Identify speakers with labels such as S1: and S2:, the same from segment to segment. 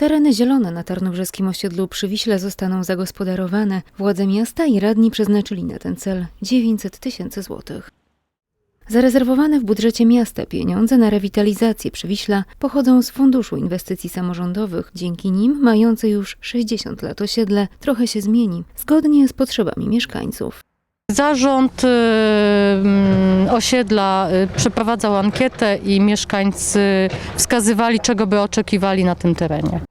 S1: Tereny zielone na tarnobrzeskim osiedlu przy Wiśle zostaną zagospodarowane. Władze miasta i radni przeznaczyli na ten cel 900 tysięcy złotych. Zarezerwowane w budżecie miasta pieniądze na rewitalizację Przywiśla pochodzą z Funduszu Inwestycji Samorządowych. Dzięki nim mające już 60 lat osiedle trochę się zmieni, zgodnie z potrzebami mieszkańców.
S2: Zarząd y, mm, osiedla y, przeprowadzał ankietę i mieszkańcy wskazywali, czego by oczekiwali na tym terenie.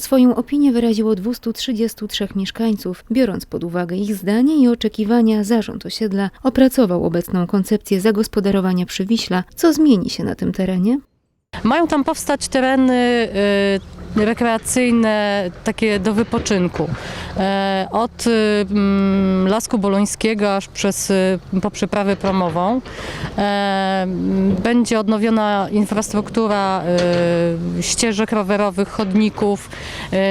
S1: Swoją opinię wyraziło 233 mieszkańców. Biorąc pod uwagę ich zdanie i oczekiwania, zarząd osiedla opracował obecną koncepcję zagospodarowania Przywiśla. Co zmieni się na tym terenie?
S2: Mają tam powstać tereny y, rekreacyjne, takie do wypoczynku. E, Od y, mm, Lasku Bolońskiego aż przez y, po przeprawę promową. E, Będzie odnowiona infrastruktura y, ścieżek rowerowych, chodników,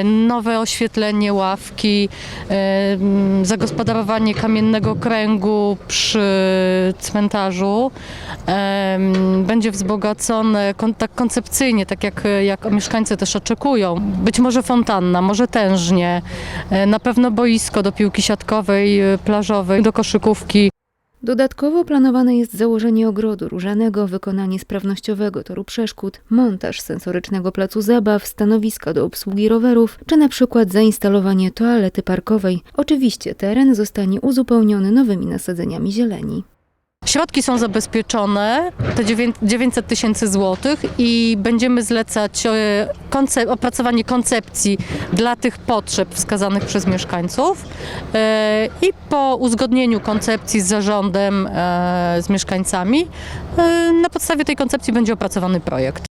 S2: nowe oświetlenie, ławki, y, m, zagospodarowanie kamiennego kręgu przy cmentarzu. Em, Będzie wzbogacone tak koncepcyjnie, tak jak, jak mieszkańcy też oczekują. Być może fontanna, może tężnie, e, na pewno boisko do piłki siatkowej, e, plażowej, do koszykówki.
S1: Dodatkowo planowane jest założenie ogrodu różanego, wykonanie sprawnościowego toru przeszkód, montaż sensorycznego placu zabaw, stanowiska do obsługi rowerów, czy na przykład zainstalowanie toalety parkowej. Oczywiście teren zostanie uzupełniony nowymi nasadzeniami zieleni.
S2: Środki są zabezpieczone, te dziewię- 900 tysięcy złotych i będziemy zlecać e, opracowanie koncepcji dla tych potrzeb wskazanych przez mieszkańców E, i po uzgodnieniu koncepcji z zarządem, e, z mieszkańcami, na podstawie tej koncepcji będzie opracowany projekt.